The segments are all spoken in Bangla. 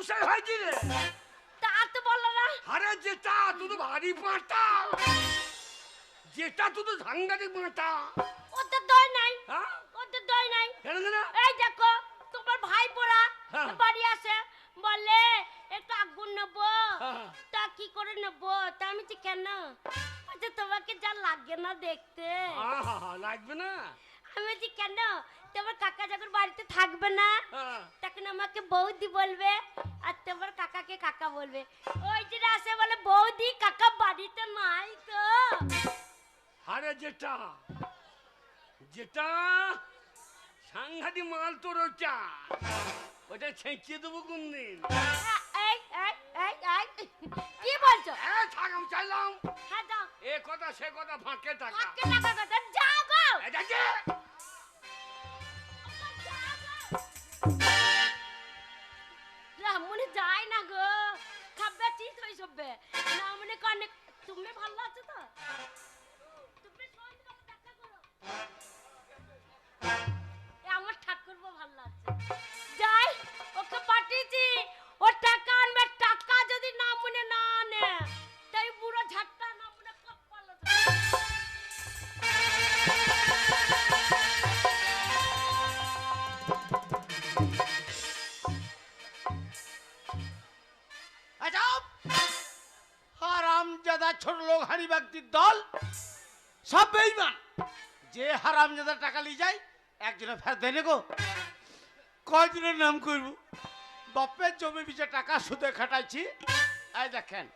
মুসাই হয়েছি রে তা তো বলল না। আরে যেটা তুই ভারী পাঁটা যেটা তুই সাংঘাতিক পাঁটা ওদের দয় নাই। হ্যাঁ? ওদের দয় নাই। কেন কেন? এই দেখো তোমার ভাই পোড়া হ্যাঁ। বাড়ি আসে বলে একটু আগুন নেব। হ্যাঁ। তা কি করে নেব? তা আমি যে কেন? বলছে তোমাকে যা লাগে না দেখতে। আহা লাগবে না। আমি যে কেন? তোমার কাকা যখন বাড়িতে থাকবে না হ্যাঁ। তখন আমাকে বৌদি বলবে আর তোমার কাকাকে কাকা বলবে? ওই যে আসে বলে বৌদি কাকা বাড়িতে নাই তো। আরে যেটা যেটা সাংঘাতিক মাল তোর ওটা ওটা ছেঁচিয়ে দেবো কোন দিন কি বলছো? এ থাক চাইলাম। হ্যাঁ যাও এ কথা সে কথা ফাঁকে টাকা। কাকে টাকা কথা। যাও গো। এটা কে? ঠিক না মনে কানে তুমি ভালো আছো তো? তুমি আমার ঠাকুর ভালো আছে। যে হারাম জাদা টাকা নিয়ে যায় একজনে ফেরত দেয় গো কয়জনের নাম করব? বাপের জমি বিচে টাকা সুদে খাটাইছি। এই দেখেন,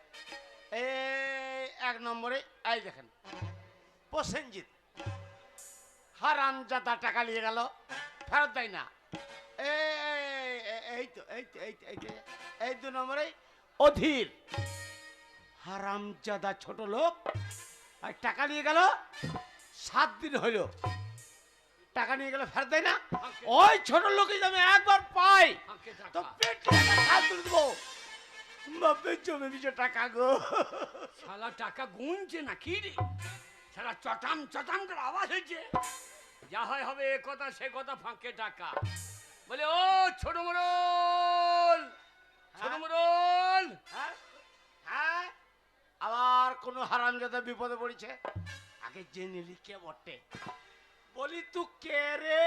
এই এক নম্বরে, এই দেখেন, প্রসেনজিৎ। হারাম জাদা টাকা নিয়ে গেল, ফেরত দেয় না। এই তো এই তো, এই এই এই দু নম্বরে অধীর। হারামজাদা ছোট লোক, আর টাকা নিয়ে গেল সাত দিন হইল। টাকা নিয়ে গেলে ফেরত দেয় না? ওই ছোট লোকই আমি একবার পাই। তো পেটে হাত তুলে দেবো। বাপের জমি বিচে টাকা গো। শালা টাকা গুনছে না কি রে? শালা চটাম চটাম করে আওয়াজ হয়েছে। যা হয় হবে এ কথা সে কথা ফাঁকে টাকা। বলে ও ছোট মোড়ল ছোট হ্যাঁ? মোড়ল। হ্যাঁ? হ্যাঁ? আবার কোনো হারামজাদা বিপদে পড়েছে? আগে জেনে কে বটে। বলি তুই কে রে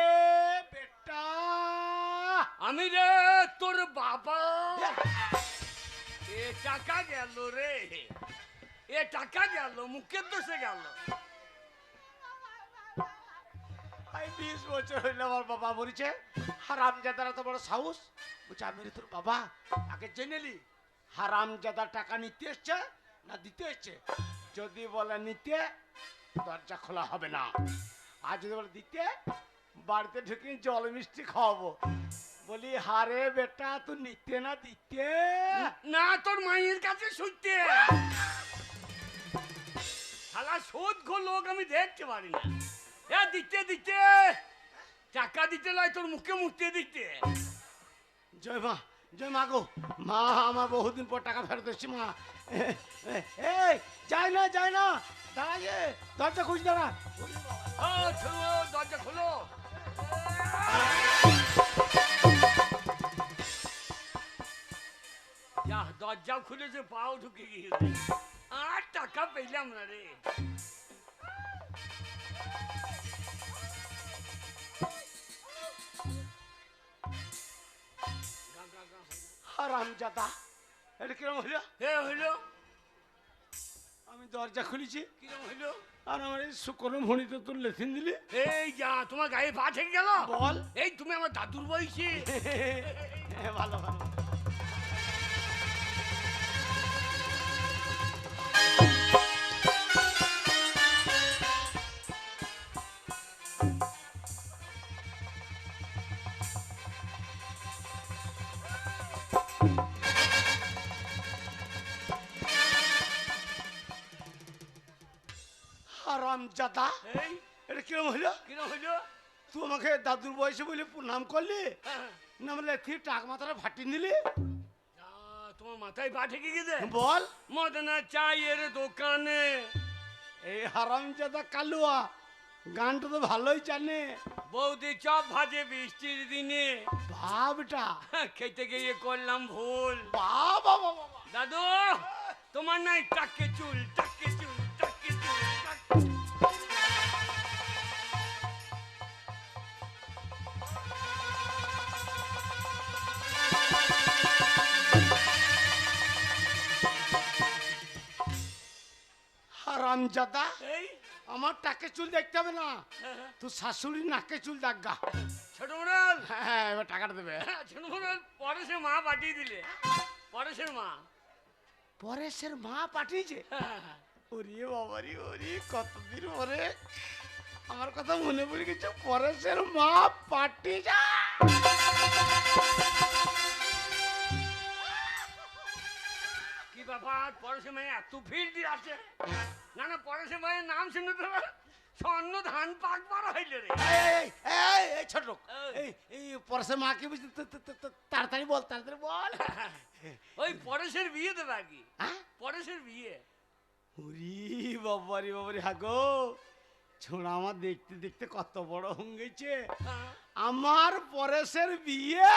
বেটা? আমি রে তোর বাবা। এ টাকা গেল রে। এ টাকা গেল মুখের দোষে গেল। এই বিশ বছর হইলে আমার বাবা মরিছে। হারামজাদার এত বড় সাহস। বলছে আমি রে তোর বাবা। আগে জেনে নি হারামজাদা টাকা নিতে এসছে না দিতে এসছে? যদি বলে নিতে দরজা খোলা হবে না। যদি বলে দিতে বাড়িতে ঢুকে জল মিষ্টি খাওয়াবো। বলি হারে বেটা তুই নিতে না দিতে? না তোর মায়ের কাছে শুনতে। শালা শোধ লোক আমি দেখতে পারি না। এ দিতে দিতে। টাকা দিতে তোর মুখে মুখতে দিতে। জয় মা জয় মা গো। মা আমার বহুদিন পর টাকা ফেরত এসছি মা। এই যাই না যাই না। দাঁড়া যে দরজা খুঁজ দাঁড়া। ও ছোড়ো দরজা খোলো যা দরজাও খুলেছে পাও ঢুকে গিয়েছে। আর টাকা পেলাম না রে। হারাম জাদা এটা কিরম হইল হে হইল আমি দরজা খুলেছি। কিরম হইল? আর আমার এই শুকনো ভণিতে তোর লেথিন দিলি। এই যা তোমার গায়ে পা থেকে গেল? বল। এই তুমি আমার দাদুর বয়সী। হ্যাঁ, ভালো ভালো। হারাম জাদা এটা কিরম হইল কিরম হইল তুই আমাকে দাদুর বয়সে বলে নাম করলি? হ্যাঁ। নাম লেথি টাক মাথাটা ফাটিয়ে দিলি তোমার মাথায় পা থেকে গেছে? বল। মদনা চায়ের দোকানে। এই হারামজাদা কালুয়া গানটা তো ভালোই জানে। বৌদি চপ ভাজে বৃষ্টির দিনে। ভাবটা খেতে গিয়ে করলাম ভুল। বাবা। দাদু তোমার নাই টাকে চুল টাকে হারাম জাদা এই। আমার টাকে চুল দেখতে হবে না। তোর শাশুড়ি নাকে চুল দাগা ছোট মোড়ল। হ্যাঁ এবার টাকাটা দেবে। ছোট মোড়ল পরেশের মা পাঠিয়ে দিলে। পরেশের মা। পরেশের মা পাঠিয়েছে? ওরে বাবারি ওরে কতদিন পরে? আমার কথা মনে পড়ে গেছে পরেশের মা পাঠিয়েছে। কি ব্যাপার? পরেশের মায়ের এত ফিল্ড আছে। না না পরেশের মায়ের নাম শুনে তো স্বর্ণ ধান পাক মারা হইলে রে। এই, এই, ছোট লোক এই। এই এই পরেশের মা কি বুঝলি তো- তো- তো- তো- তাড়াতাড়ি বল তাড়াতাড়ি বল। ওই পরেশের বিয়ে দেবে আর কি হ্যাঁ? পরেশের বিয়ে। ওরে বাবারি বাবারি হাগো। ছোড়া আমার দেখতে দেখতে কত বড় হয়ে গেছে। হ্যাঁ। আমার পরেশের বিয়ে।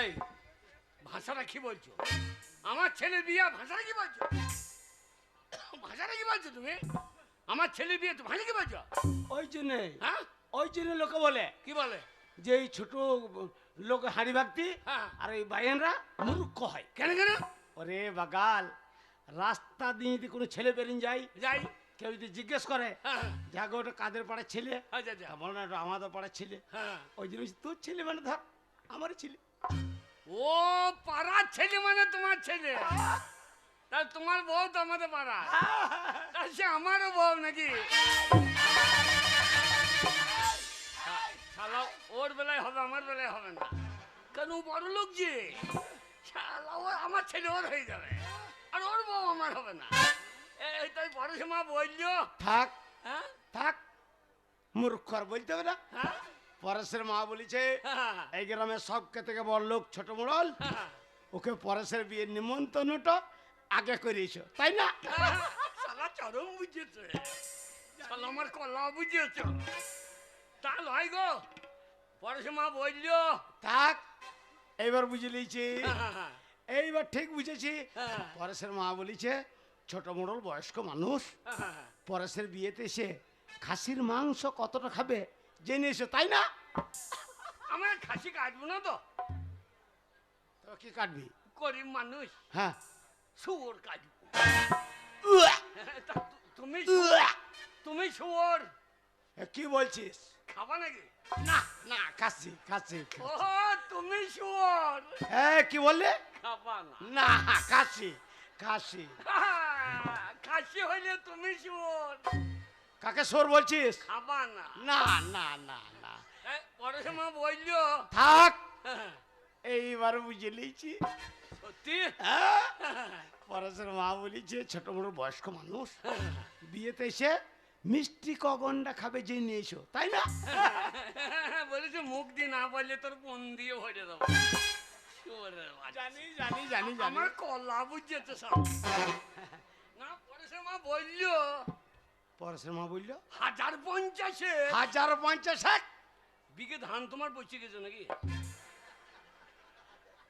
এই ভাষাটা কি বলছো? আমার ছেলের বিয়ে ভাষাটা কি বলছো? ভাষাটা কি বলছো তুমি? আমার ছেলের বিয়ে তো ভাষা কি বলছো? ওই জন্যে হ্যাঁ? ওই জন্য লোকে বলে। কি বলে? যে এই ছোট লোক হাড়ি ভাগতি হ্যাঁ। আর এই বাইনরা মূর্খ হয়। কেন কেন? ওরে বাগাল রাস্তা দিয়ে যদি কোনো ছেলে বেরিয়ে যায় যাই। কেউ যদি জিজ্ঞেস করে হ্যাঁ। যাকে ওটা কাদের পাড়ার ছেলে? আচ্ছা আচ্ছা। বলো না আমাদের পাড়ার ছেলে। হ্যাঁ। ওই জন্য তোর ছেলে মানে ধর আমারই ছেলে। ও পাড়ার ছেলে মানে তোমার ছেলে। তা তোমার বউ তো আমাদের পাড়া। সে আমারও বউ নাকি? শালা ওর বেলায় হবে আমার বেলায় হবে না। কেন ও বড় লোক যে? শালা ও আমার ছেলে ওর হয়ে যাবে। আর ওর বউ আমার হবে না। এই তাই বড় সময় বলল থাক। হ্যাঁ? থাক। মূর্খ আর বলতে হবে না। হ্যাঁ? পরেশের মা বলেছে হ্যাঁ এই গ্রামে সবকে থেকে বড় লোক ছোট মোড়ল। হ্যাঁ ওকে পরেশের বিয়ের নিমন্ত্রণটা আগে করিয়েছো তাই না? শালা চরম বুঝেছে। শালা আমার কলা বুঝেছ। তা লয় গো পড়াশোনা বলল থাক এইবার বুঝে লিয়েছি এইবার ঠিক বুঝেছি। হ্যাঁ। পরেশের মা বলেছে ছোট মোড়ল বয়স্ক মানুষ পরেশের বিয়েতে এসে খাসির মাংস কতটা খাবে জেনে এসো তাই না? আমার খাসি কাটবো না তো। তো কি কাটবি? গরিব মানুষ। হ্যাঁ। শুয়োর কাটবো। তুমি তুমি শুয়োর। কি বলছিস? খাবা নাকি? না না খাসি খাসি ও তুমি শুয়োর। হ্যাঁ কি বললে? খাবা না। না খাসি খাসি খাসি হইলে তুমি শুয়োর। কাকে সোর বলছিস? খাবা না। না না না না। পড়াশোনা বলল। থাক। এইবার বুঝে লিয়েছি সত্যি? হ্যাঁ? পরেশের মা বলেছে ছোট বড় বয়স্ক মানুষ বিয়েতে এসে মিষ্টি কগনটা খাবে যে নিয়ে এসো তাই না? বলেছে মুখ দিয়ে না বললে তোর মন দিয়ে ভরে দেবো। জানি জানি জানি জানি। আমার কলা বুঝেছে সব। না পরেশে মা বলল পরেশের মা বলল? হাজার পঞ্চাশে? হাজার পঞ্চাশ? এক বিঘে ধান তোমার পচে গেছে নাকি?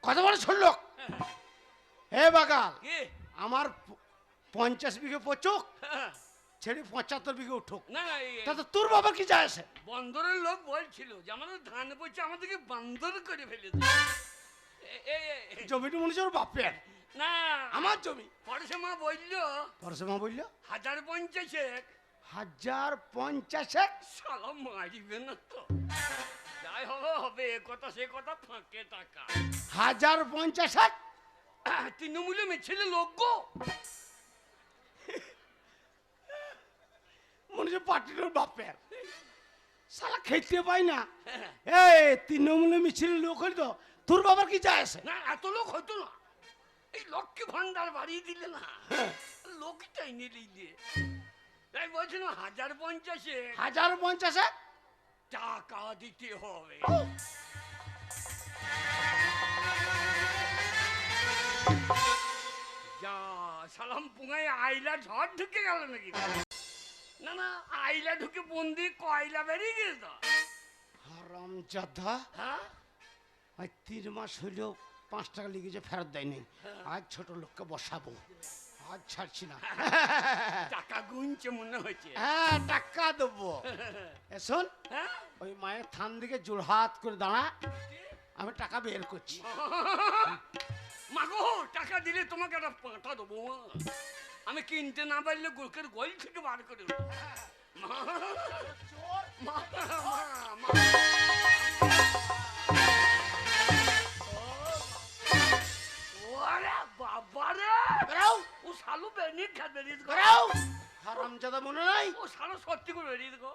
কত বড় লোক হে বাগাল আমার পঞ্চাশ বিঘে পচুক ছেড়ে পঁচাত্তর বিঘে উঠুক। না না তাতে তোর বাবা কি যায় আসে বন্দরের লোক বলছিল যে আমাদের ধান পচে আমাদেরকে বান্দর করে ফেলেছে জমিটা মনে হচ্ছে ওর বাপের। না। আমার জমি। পরেশে মা বলল পরেশের মা বলল? হাজার পঞ্চাশে হাজার পঞ্চাশ শালা মারিবে না তো। যাই হবে হবে এ কথা সে কথা ফাঁকে টাকা। হাজার পঞ্চাশ তৃণমূলে মেছেলে লোক গো। মনে হচ্ছে পার্টির বাপের। সালা খেতে পাই না। হ্যাঁ। এই তৃণমূলে মিছিল লোক হইল তো তোর বাবার কি যায় আসে না এত লোক হতো না। এই লক্ষ্মী ভান্ডার বাড়িয়ে দিলে না। লোকটাই নিয়ে দিয়ে। তাই বলছিল হাজার পঞ্চাশে। হাজার পঞ্চাশ? টাকা দিতে হবে। যা সালাম পুঙ্গাই আইলা ঝড় ঢুকে গেল নাকি? না না আইলা ঢুকে বন্দি কয়লা বেরিয়ে গেছে। তো হারাম জাদা। হ্যাঁ? তিন মাস হইল পাঁচ টাকা লিখেছে ফেরত দেয়নি। আজ ছোট লোককে বসাবো। আজ ছাড়ছি না। টাকা গুনছে মনে হয়েছে হ্যাঁ টাকা দেবো। শোন হ্যাঁ? ওই মায়ের থান দিকে জোড়হাত করে দাঁড়া। আমি টাকা বের করছি। মাগো টাকা দিলে তোমাকে একটা পাঁটা দেবো। আমি কিনতে না পারলে গোলকের গোল থেকে বার করে মা মা মা। শালু বেরিয়ে খেয়ে বেরিয়ে দিগো। বেরাও হারাম জাদা মনে নাই? ও শালু সত্যি করে বেরিয়ে দিগো।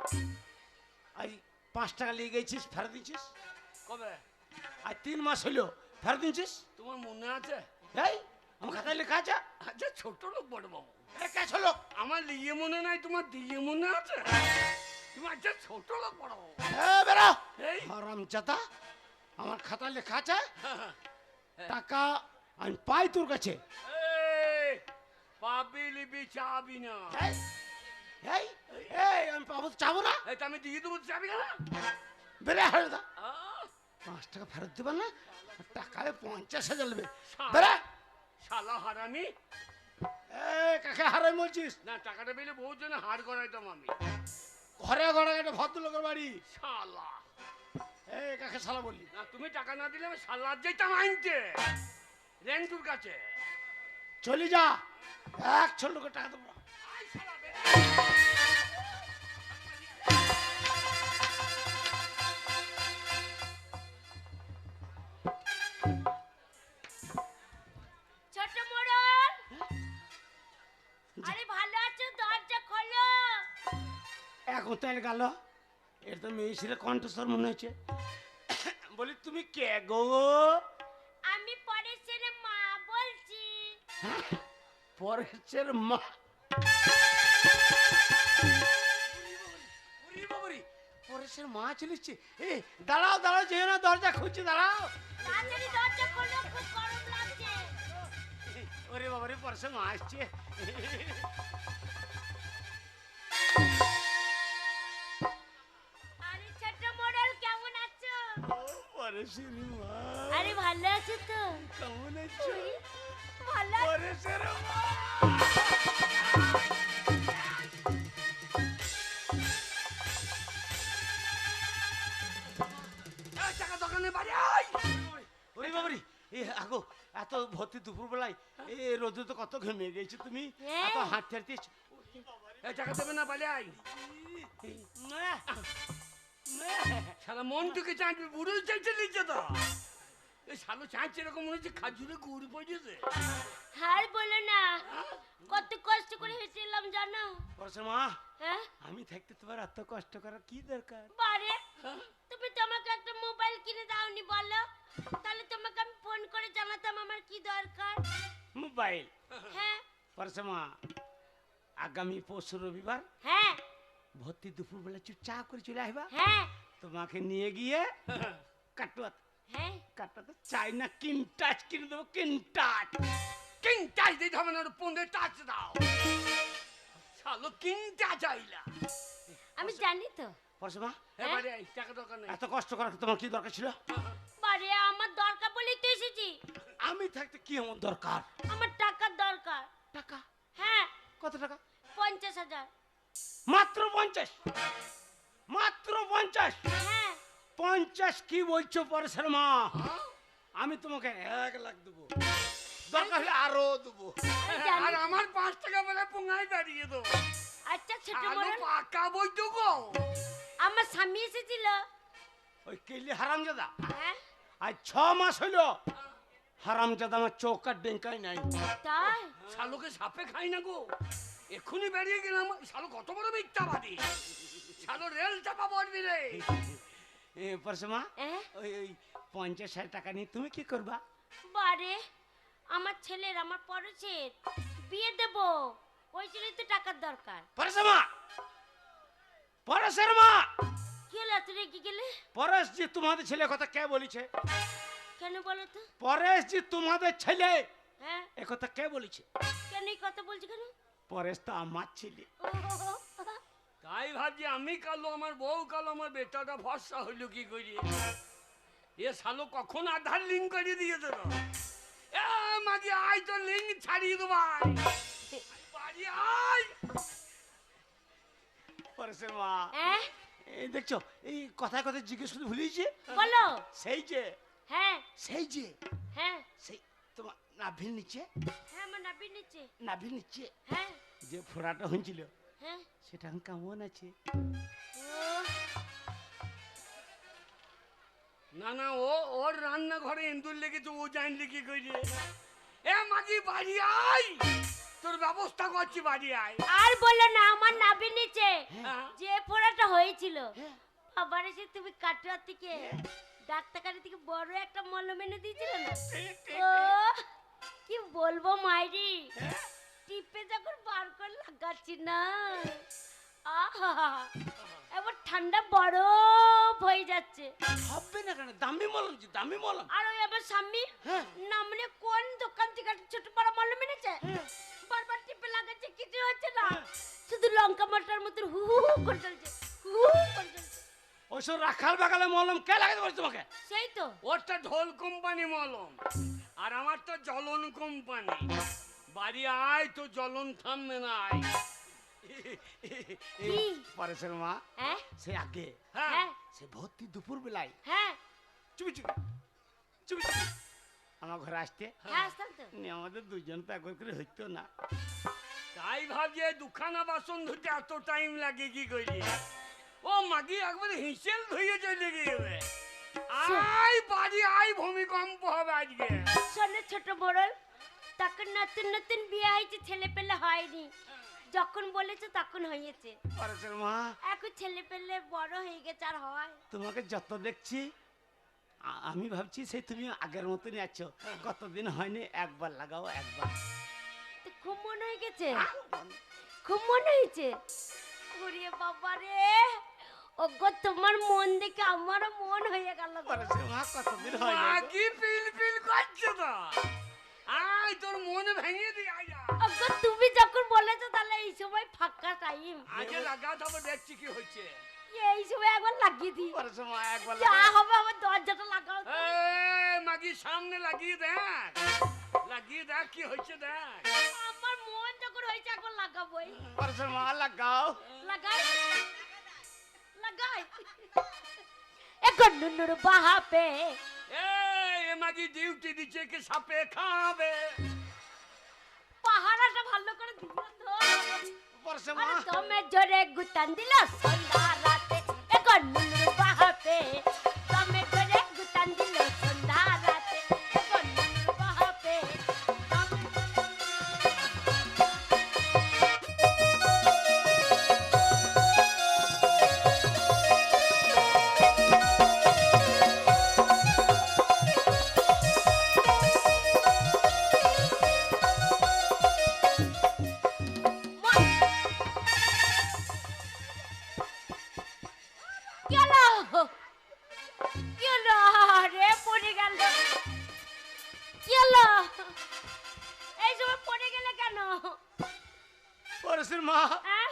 আজ পাঁচ টাকা লিয়ে গেছিস ফেরত দিচ্ছিস? কবে? আজ তিন মাস হইল ফেরত দিচ্ছিস? তোমার মনে আছে? এই আমার খাতায় লেখা আছে? আচ্ছা ছোট লোক বড় বাবু। এ কে ছিল আমার লিয়ে মনে নাই তোমার দিয়ে মনে আছে? তুমি আচ্ছা ছোট লোক বড় বাবু। এ বেরো। এই। হারাম জাদা আমার খাতায় লেখা আছে? টাকা আমি পাই তোর কাছে। পাবি লিবি চাবি না এই, এই এই আমি পাবো চাবো না? এই আমি দিয়ে দেবো চাবি না বেরে হারে দা পাঁচ টাকা ফেরত দেবে না? টাকায় পঞ্চাশ হাজার নেবে। শালা- বেরে শালা হারামি। কাকে হারাই বলছিস? না টাকাটা পেলে বহু জনে হার করাইতাম আমি। ঘরে ঘরে একটা ভদ্রলোকের বাড়ি। শালা। এই কাকে শালা বললি? না তুমি টাকা না দিলে আমি শালার যেতাম আনতে রেন্টুর কাছে। চলি যা। এক ছোট লোকের টাকা দেবো। না। আয় ছোট মোড়ল আরে ভালো আছো? দরজা খোলো। এখন তাই গেল। এর তো মেয়ে ছেলে কণ্ঠস্বর মনে হচ্ছে। বলি তুমি কে গো? আমি পরেশের মা বলছি। পরেশের মা। পরেশের মা চলেছে এ দাঁড়াও দাঁড়াও যেও না দরজা খুঁজছে দাঁড়াও। ওরে বাবারে পরেশের মা আসছে আরে ভালো আছো তো? কেমন আছো? আগো এত ভর্তি দুপুর বেলায় এ রোদে তো কত ঘেমে গেছো তুমি? হ্যাঁ। এত হাঁটতে হাঁটতে এই টাকা দেবে না আয়। সারা মন থেকে চাঁচবে বুড়ো চাইতে নিচ্ছে তো। এই শালো চাঁচছে এরকম মনে হচ্ছে খাজুরে গুড় পড়েছে আর বলো না। কত কষ্ট করে হেঁটেলাম জানো? পরশে মা হ্যাঁ? আমি থাকতে তোমার এত কষ্ট করার কি দরকার? বারে তুমি তো আমাকে একটা মোবাইল কিনে দাওনি বলো? তাহলে তোমাকে আমি ফোন করে জানাতাম আমার কি দরকার। মোবাইল? হ্যাঁ? পরশে মা আগামী পরশু রবিবার হ্যাঁ? ভর্তি দুপুর বেলা চুপচাপ করে চলে আসবা। হ্যাঁ? তোমাকে নিয়ে গিয়ে কাটুয়া হ্যাঁ? কাটুয়াতে চাই না কিন কিনে দেবো কিন টাচ দিতে হবে না ওর পনেরো টাচ দাও। শালো কিং টাচ আমি জানি তো। পরশে এবারে আয় টাকা দোকানে এত কষ্ট করার তোমার কি দরকার ছিল? বারে আমার দরকার বলেই তো এসেছি। আমি থাকতে কি এমন দরকার? আমার টাকার দরকার। টাকা? হ্যাঁ। কত টাকা? পঞ্চাশ হাজার। মাত্র পঞ্চাশ। মাত্র পঞ্চাশ। হ্যাঁ। পঞ্চাশ কি বলছো পরেশের মা? আমি তোমাকে এক লাখ দেবো। দরকার হলে আরও দেবো। আমি আর আমার পাঁচ টাকা বলে পুঙ্গাই দাঁড়িয়ে দেবো। আচ্ছা ছোট শালো পাকা বই তো গো। আমার স্বামী এসেছিল। ওই কেলি হারামজাদা? হ্যাঁ। আজ ছ মাস হইল হারামজাদা আমার চৌকার ডেঙ্কাই নাই। তাই? শালোকে সাপে খাই না গো। এক্ষুনি বেরিয়ে গেলাম। শালো কত বড় মিথ্যাবাদী। শালো রেল চাপা পড়বি রে। এ পরেশ মা হ্যাঁ ওই ওই পঞ্চাশ হাজার টাকা নিয়ে তুমি কি করবা? বারে আমার ছেলের আমার পরশের। বিয়ে দেব ওই জন্যই তো টাকার দরকার। পরেশ মা পরেশের মা! কি হলো তুই রেগে গেলে? পরেশ জি তোমাদের ছেলে কথা কে বলেছে? কেন বলো তো? পরেশ জি তোমাদের ছেলে হ্যাঁ? এ কথা কে বলেছে? কেন এই কথা বলছি কেন? পরেশ তো আমার ছেলে। তাই ভাবছি আমি কালো আমার বউ কালো আমার বেটাটা ভরসা হইল কি করি? এ শালো কখন আধার লিঙ্ক করে দিয়েছে তো? এ মাঝে আয় তো লিঙ্ক ছাড়িয়ে দেবো আয়। বাড়ি আয়। পরেশের মা। হ্যাঁ? এই দেখছ এই কথায় কথায় জিজ্ঞেস করতে ভুলিয়েছে বলো। সেই যে। হ্যাঁ। সেই যে। হ্যাঁ। সেই তোমার নাভির নিচে? হ্যাঁ আমার নাবি নিচে। নাভির নিচে? হ্যাঁ। যে ফোড়াটা হয়েছিল। হ্যাঁ সেটা এখন কেমন আছে? না না ও ওর রান্নাঘরে ইন্দুর লেগেছে ও জানলি কি করি এ মাঝি বাড়ি আয়! তোর ব্যবস্থা করছি বাড়ি আয়। আর বলো না আমার নাবি নিচে হ্যাঁ। যে ফোড়াটা হয়েছিল হ্যাঁ। আবার এসে তুমি কাটুয়ার থেকে ডাক্তারখানা থেকে বড় একটা মলম এনে দিয়েছিলে না? ও কি বলব মাইরি? টিপে যখন বার করে লাগাচ্ছি না আহা এবার ঠান্ডা বরফ হয়ে যাচ্ছে। হবে না কেন? দামি মলম যে দামি মলম। আর ওই আমার স্বামী হ্যাঁ। না মানে কোন দোকান থেকে একটা ছোট বড় মলম এনেছে? বারবার টিপে লাগাচ্ছে কিছু হচ্ছে না। শুধু লঙ্কা মটর মতন হু হু হু করে চলছে হু হু হু করে চলছে। ওইসব রাখাল বাগালে মলম কে লাগাতে পারছে তোমাকে? সেই তো। ওরটা ঢোল কোম্পানি মলম আর আমার তো জ্বলন কোম্পানি। বাড়ি আয় তো জ্বলন থামবে না। আয় পরেশের মা হ্যাঁ? সে আগে হ্যাঁ। হ্যাঁ সে ভর্তি দুপুর বেলায়। হ্যাঁ। চুপি চুপি চুপি চুপি। আমার ঘরে আসতে হ্যাঁ আমাদের দুজন তো একবার করে হইতো না। তাই ভাবছি এই দুখানা বাসন ধুতে এত টাইম লাগে কি করি ও মাগি একবারে হিসেল ধুয়ে চলে গিয়ে আয় বাড়ি আয় ভূমিকম্প হবে আজকে। শোনো ছোট বড় তখন নতুন নতুন বিয়ে হয়েছে ছেলে পেলে হয়নি। যখন বলেছে তখন হয়েছে। পরেশের মা। এখন ছেলে পেলে বড় হয়ে গেছে আর হয়। তোমাকে যত দেখছি আমি ভাবছি সেই তুমি আগের মতনই আছো। কতদিন হয়নি একবার লাগাও একবার। খুব মনে হয়ে গেছে? খুব মনে হয়েছে? ওরে বাবা রে! ওগো তোমার মন দেখে আমারও মন হয়ে গেল মা কতদিন হয়নি গো? মাগি পিল পিল করছে তো আয় তোর মন ভেঙে দি আয় আয়। তুমি যখন বলেছ তাহলে এই সময় ফাঁকা টাইম আগে লাগা তবে দেখছি কি হচ্ছে। এই সময় একবার লাগিয়ে দিই। পরেশের মা একবার যা হবে আমার দরজাটা লাগাও। এই মাগি সামনে লাগিয়ে দেখ। লাগিয়ে দেখ কি হচ্ছে দেখ। আমার মন যখন হয়েছে একবার লাগাবোই পরেশের মা লাগাও। লাগাই। লাগাই। এখন নুনুর বাহাপে। এই এ মাগি ডিউটি দিচ্ছে কি সাপে খাবে? পাহারাটা ভালো করে দিল তো। বর্ষে মা? তুমি জোরে গুতান দিল সন্ধ্যা রাতে। এখন নুনুর বাহাপে গেল গেল রে পড়ে গেল। গেল এই সময় পড়ে গেলে কেন? পরেশের মা হ্যাঁ?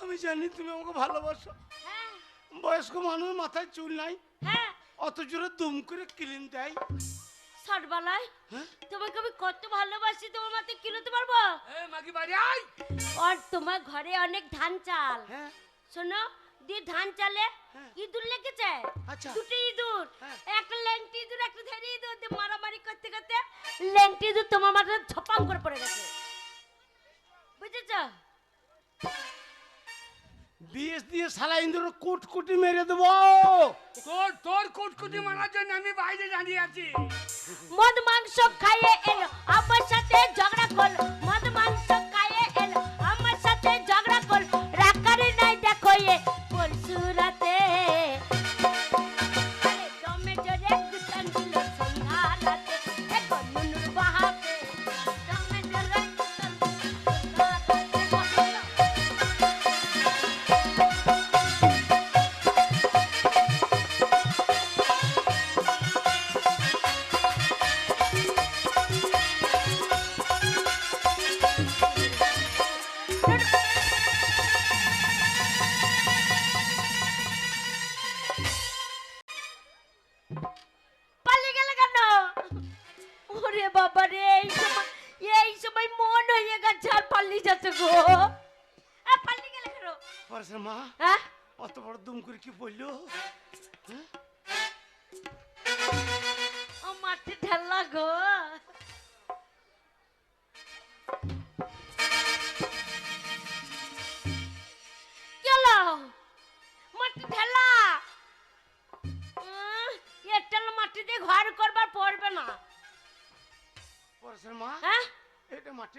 আমি জানি তুমি আমাকে ভালোবাসো। হ্যাঁ। বয়স্ক মানুষ মাথায় চুল নাই হ্যাঁ। অত জোরে দুম করে ক্লিন দেয়। হ্যাঁ? তোমাকে আমি কত ভালোবাসি তোমার মাথায় কিলোতে পারব? মাগি বাড়ি আয়। আর তোমার ঘরে অনেক ধান চাল। হ্যাঁ। শোনো দিয়ে ধান চালে হ্যাঁ। ইঁদুর লেগেছে? আচ্ছা। দুটো ইঁদুর। হ্যাঁ। একটা ল্যাংটি ইঁদুর একটা ধরে ইঁদুর দিয়ে মারামারি করতে করতে ল্যাংটি ইঁদুর তোমার মাথায় ঝপাং করে পড়ে গেছে। বুঝেছ? বিএস দিয়ে সালা ইন্দুর কুটকুটি মেরে দেবো। তোর তোর কুটকুটি মারার জন্য আমি বাইরে দাঁড়িয়ে আছি। মদ মাংস খাইয়ে এলো। আমার সাথে ঝগড়া করল। মদ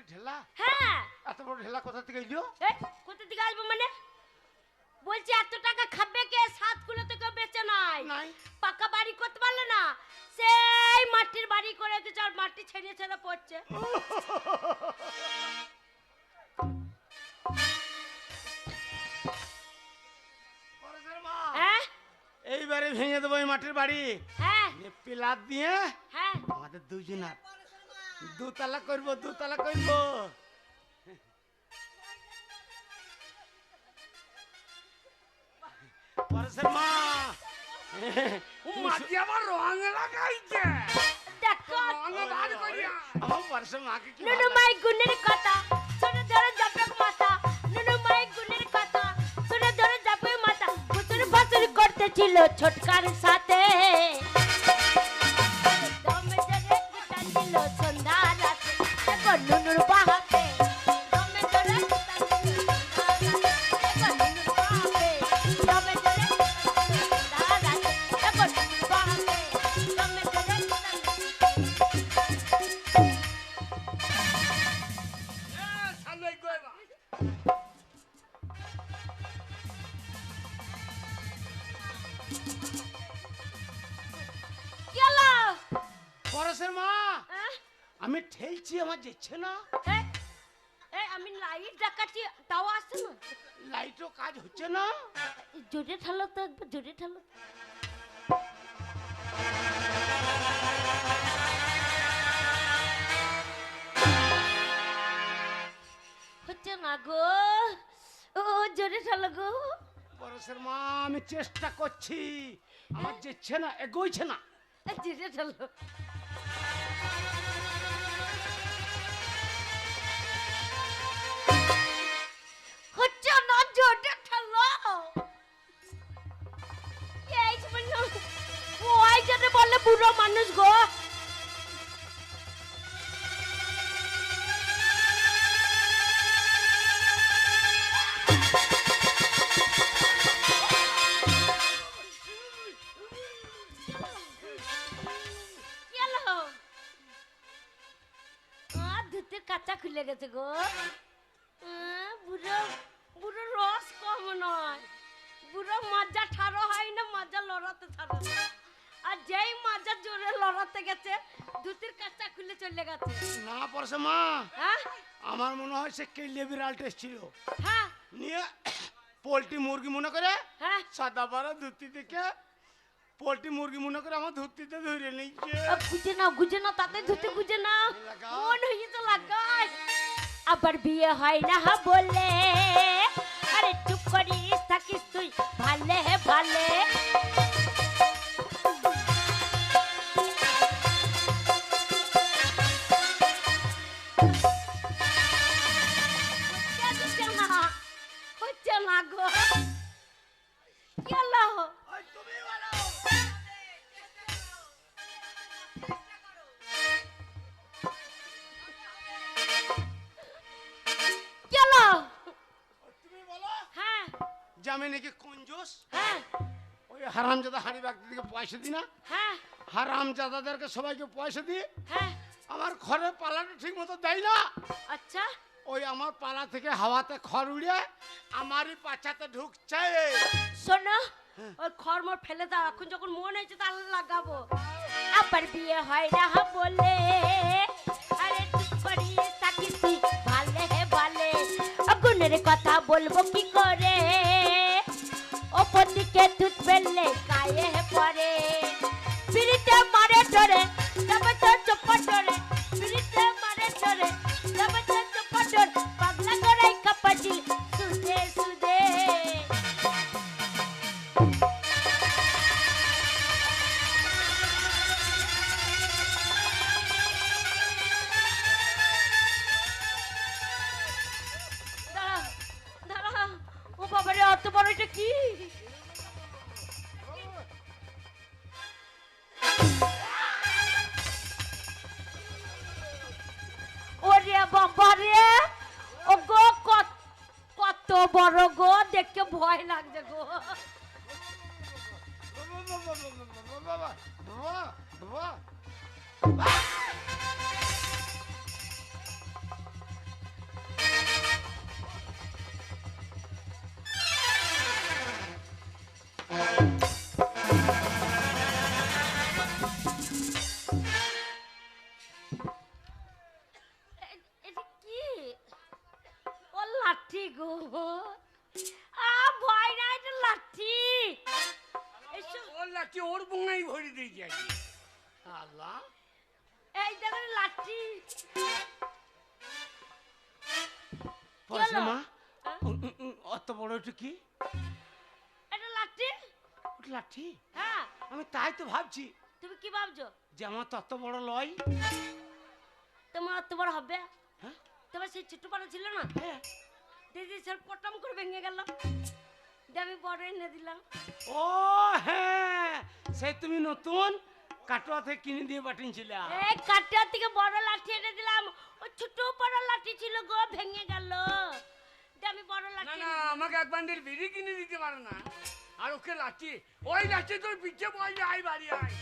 ঢেলা? হ্যাঁ। এত বড় ঢেলা কোথা থেকে এলো? কোথা থেকে আসব মানে? বলছি এত টাকা খাবে কে? সাত কুলো তো কেউ বেচে নাই। পাকা বাড়ি করতে পারলে না? সেই মাটির বাড়ি করে দিচ্ছে আর মাটি ছেড়ে ছেড়ে পড়ছে। হ্যাঁ? এইবারে ভেঙে দেবো এই মাটির বাড়ি। হ্যাঁ। পিলার দিয়ে হ্যাঁ। আমাদের দুজনার দুতলা করব দুতলা করব। পরেশের মা। আবার রং লাগাইছে? নুনু মাই গুণের কথা ধরে মাথা। নুনু মাই গুণের কথা শুনে ধরে যাবে মাথা। বছর বছর করতেছিল ছোটকার সাথে। দেখো নুনুর বাহাতে দমে না জোরে ঠালো তো একবার জোরে ঠালো। হচ্ছে না গো ও জোরে ঠালো গো। পরেশের মা আমি চেষ্টা করছি। আমার যেচ্ছে না এগোইছে না। জোরে ঠালো। বুড়ো মানুষ গো। ধুতির কাঁচা খুলে গেছে গো। বুড়ো বুড়ো রস কম নয়। বুড়ো মাজা ঠাড়ো হয় না মাজা লড়াতে ছাড়ো। আর যেই মাজা জোরে লড়াতে গেছে ধুতির কাঁচা খুলে চলে গেছে। না পরেশের মা। হ্যাঁ? আমার মনে হয় সে কেলে বিড়াল টেস্ট ছিল। হ্যাঁ। নিয়ে পোলট্রি মুরগি মনে করে হ্যাঁ। সাদা পাড়া ধুতি থেকে পোলট্রি মুরগি মনে করে আমার ধুতিতে ধরে নিচ্ছে গুজে নাও গুজে নাও তাতে ধুতি গুজে লাগাও। মন হয়ে তো লাগাই আবার বিয়ে হয় না বলে। আরে চুপ করিস থাকিস তুই। ভালে ভালে। আমি নাকি কঞ্জুস হ্যাঁ। ওই হারামজাদা হাঁড়ি ব্যক্তিকে পয়সা দিই না? হ্যাঁ। হারামজাদাদেরকে সবাইকে পয়সা দিই? হ্যাঁ। আমার ঘরের পালাটা ঠিক মতো দেয় না। আচ্ছা। ওই আমার পালা থেকে হাওয়াতে খড় উড়ে আমারই পাছাতে ঢুকছে। শোনো ওই খর্ম ফেলে দাও এখন যখন মন হয়েছে তাহলে লাগাবো। আবার বিয়ে হয় না বলে। আরে করিস থাকিস ভালে হে ভালে। আগুনের কথা বলব কি করে? ওপর দিকে দুধ ফেললে গায়ে পরে। পিড়িতে মারে ধরে আজকে আল্লাহ। এই দেখো লাঠি। পড়াশোনা মা? উম, উম, উম, অত বড় একটু কি? এটা লাঠি? লাঠি? হ্যাঁ। আমি তাই তো ভাবছি। তুমি কি ভাবছ? যে আমার তো বড় লয়। তোমার অত বড় হবে? হ্যাঁ? তোমার সেই ছোট্ট পাড়া ছিল না? হ্যাঁ। দিদি স্যার পটম করে ভেঙে গেল। দিয়ে আমি বড় এনে দিলাম। ও হ্যাঁ সে তুমি নতুন কাটোয়া থেকে কিনে দিয়ে পাঠিয়েছিলে। এই কাটার থেকে বড় লাঠি এনে দিলাম। ও ছোট বড় লাঠি ছিল গো ভেঙে গেল। দিয়ে আমি বড় না লাঠি না আমাকে এক বান্ডিল বিড়ি কিনে দিতে পারে না। আর ওকে লাঠি ওই লাঠি তোর পিছে বসে আই বাড়ি আয়।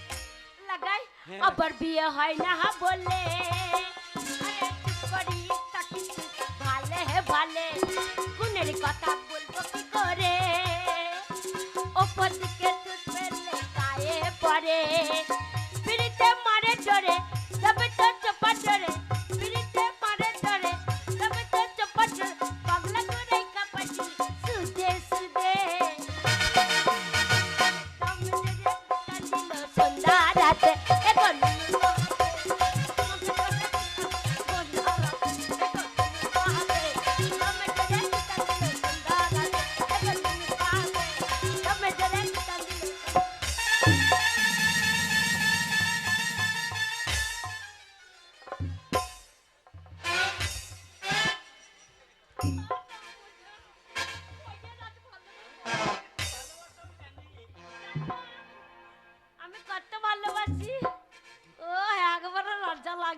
লাগাই হ্যাঁ। আবার বিয়ে হয় না বলে। আরে করি ভালে হে ভালে। গুণের কথা বলব কি করে? দিকে দুধ ফেললে গায়ে পরে পিড়িতে মারে জোরে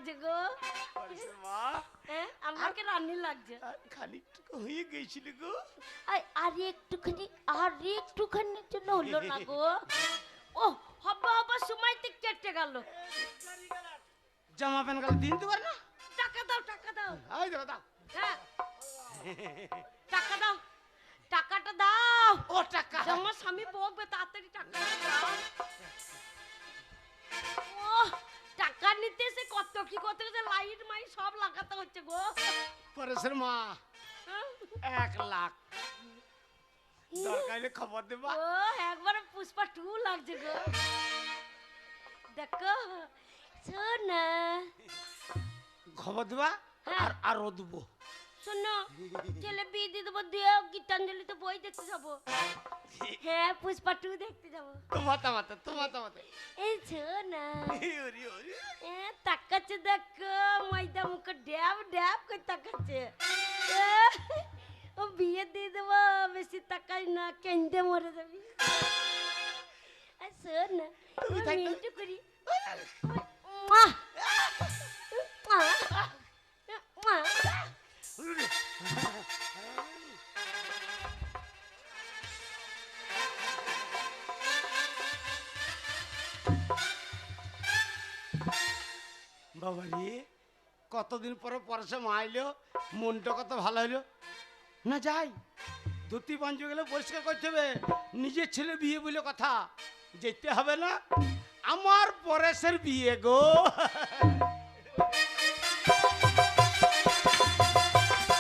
লাগছে গো। মা। হ্যাঁ আমাকে রানী লাগছে? খানিকটুকু হয়ে গেছিল গো। আই আর একটুখানি আর একটুখানির জন্য হলো না গো। ও হবা হবা সময়তে কেটে গেল। জামা প্যান্ট গেলে দিন দিবার না? টাকা দাও টাকা দাও। এই দেখো দাও। হ্যাঁ। টাকা দাও টাকাটা দাও। ও টাকা। আমার স্বামী বকবে তাড়াতাড়ি টাকা দাও। ও টাকা নিতে সে কত কি কত যে লাইট মাই সব লাগাতে হচ্ছে গো। পরেশের মা হ্যাঁ? এক লাখ। দরকারে খবর দেবা। ও একবার পুষ্পা টু লাগছে গো। দেখো শোনা। খবর দেবা? হ্যাঁ। আর আরও দেবো। শোনো ছেলে বিয়ে দিয়ে দেবো দিয়ে গীতাঞ্জলিতে বই দেখতে যাব। হ্যাঁ পুষ্পা টু দেখতে যাব। তোমার তামাতে তোমার তামাতে এই শোনা তাকাচ্ছে দেখো ময়দা মুখে ড্যাব ড্যাব করে তাকাচ্ছে। ও বিয়ে দিয়ে দেবো বেশি তাকাই না কেন্দে মরে যাবি। শোন না মিন্টু করি। মুয়া! মুয়া! মুয়া! বাবা রে কতদিন পরে পরশে মা আইলো মনটা কত ভালো হইল না যাই, ধুতি পাঞ্জু গেলে পরিষ্কার করতে হবে, নিজের ছেলে বিয়ে বলে কথা, যেতে হবে না। আমার পরেশের বিয়ে গো।